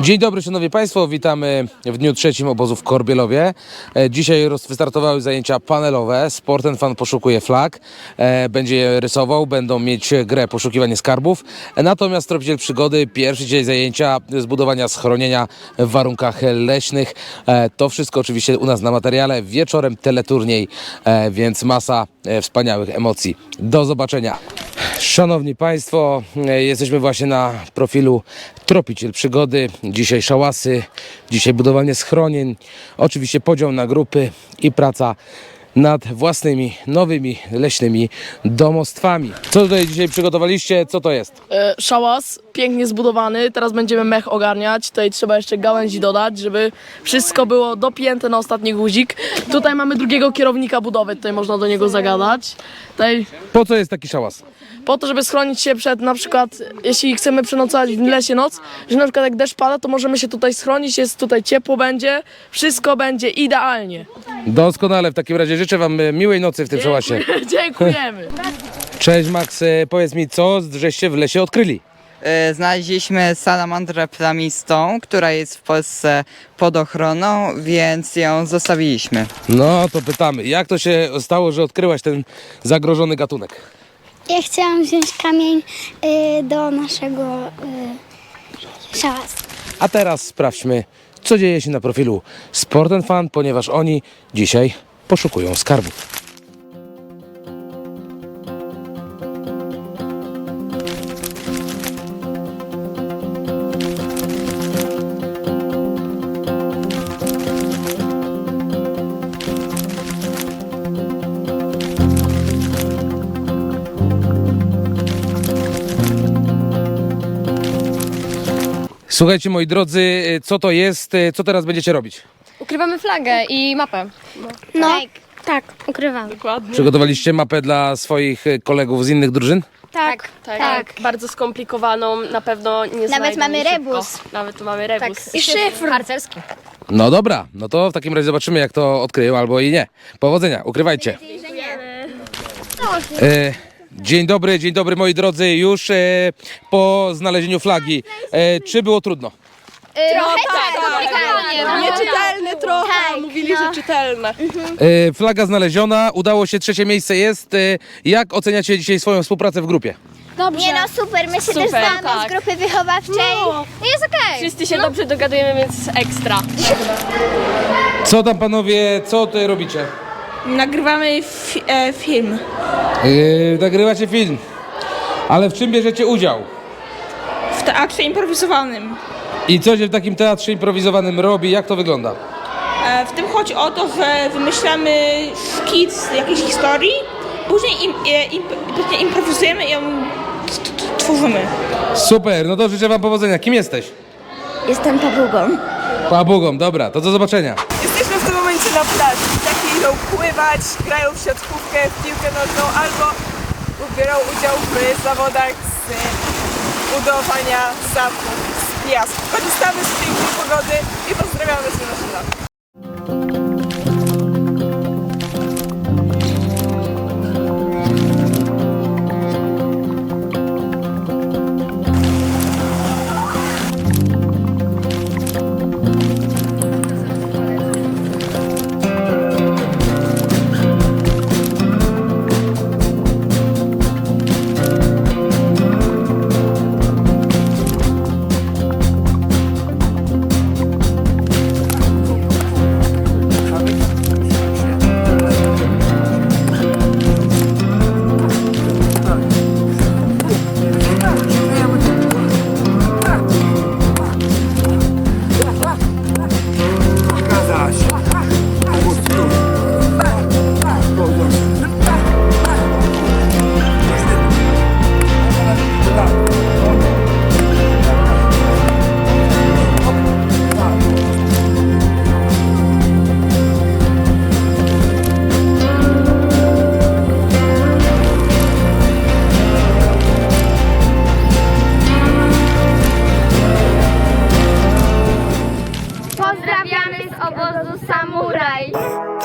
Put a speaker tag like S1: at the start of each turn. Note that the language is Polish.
S1: Dzień dobry, szanowni państwo, witamy w dniu trzecim obozu w Korbielowie. E, Dzisiaj wystartowały zajęcia panelowe. Sport Fan poszukuje flag, e, będzie je rysował, będą mieć grę poszukiwanie skarbów. E, Natomiast tropiciel przygody, pierwszy dzień zajęcia zbudowania schronienia w warunkach leśnych. To wszystko oczywiście u nas na materiale. Wieczorem teleturniej, więc masa wspaniałych emocji. Do zobaczenia. Szanowni Państwo, e, jesteśmy właśnie na profilu Tropiciel Przygody. Dzisiaj szałasy, dzisiaj budowanie schronień, oczywiście podział na grupy i praca nad własnymi, nowymi, leśnymi domostwami. Co tutaj dzisiaj przygotowaliście? Co to jest?
S2: E, szałas, pięknie zbudowany. Teraz będziemy mech ogarniać. Tutaj trzeba jeszcze gałęzi dodać, żeby wszystko było dopięte na ostatni guzik. Tutaj mamy drugiego kierownika budowy, tutaj można do niego zagadać. Tutaj
S1: Po co jest taki szałas?
S2: po to, żeby schronić się przed na przykład, jeśli chcemy przenocować w lesie noc, że na przykład jak deszcz pada, to możemy się tutaj schronić, jest tutaj ciepło będzie, wszystko będzie idealnie.
S1: Doskonale, w takim razie życzę Wam e, miłej nocy w tym szałasie.
S2: Dziękujemy.
S1: Cześć Max, e, powiedz mi, co żeście w lesie odkryli?
S3: E, Znaleźliśmy salamandrę plamistą, która jest w Polsce pod ochroną, więc ją zostawiliśmy.
S1: No to pytamy, jak to się stało, że odkryłaś ten zagrożony gatunek?
S4: Ja chciałam wziąć kamień y, do naszego y, szałasu.
S1: A teraz sprawdźmy, co dzieje się na profilu Sport Fan, ponieważ oni dzisiaj poszukują skarbów. Słuchajcie moi drodzy, co to jest, co teraz będziecie robić?
S5: Ukrywamy flagę i mapę.
S4: No, tak, ukrywam.
S1: Przygotowaliście mapę dla swoich y, kolegów z innych drużyn?
S5: Tak,
S6: Tak, bardzo skomplikowaną, na pewno nie znajdą
S4: mamy
S6: jej szybko.
S4: rebus.
S6: Nawet mamy rebus.
S5: I szyfr. Harcerski.
S1: No dobra, no to w takim razie zobaczymy jak to odkryją albo i nie. Powodzenia, ukrywajcie. E, dzień dobry, dzień dobry moi drodzy, już e, po znalezieniu flagi. E, czy było trudno?
S5: Trochę tak,
S6: Nieczytelne trochę, mówili, że czytelne.
S1: E, flaga znaleziona, udało się, trzecie miejsce jest. E, jak oceniacie dzisiaj swoją współpracę w grupie?
S4: Nie no, super, my się
S6: Super,
S4: też znamy
S6: tak.
S4: z grupy wychowawczej.
S5: Jest okej.
S6: Wszyscy się dobrze dogadujemy, więc ekstra.
S1: Co tam panowie, co tutaj robicie?
S7: Nagrywamy fi- e, film.
S1: E, nagrywacie film. Ale w czym bierzecie udział?
S7: W teatrze improwizowanym.
S1: I co się w takim teatrze improwizowanym robi? Jak to wygląda?
S7: E, w tym chodzi o to, że wymyślamy szkic jakiejś historii, później, im, e, im, później improwizujemy i ją t- t- tworzymy.
S1: Super, no to życzę wam powodzenia. Kim jesteś?
S4: Jestem papugą.
S1: Pabugą, dobra, to do zobaczenia.
S8: Jesteśmy w tym momencie na plaży. Dzieciaki idą pływać, grają w siatkówkę, w piłkę nożną albo biorą udział w zawodach z budowania zamków piasku. Korzystamy z pięknej pogody i pozdrawiamy. do samurai.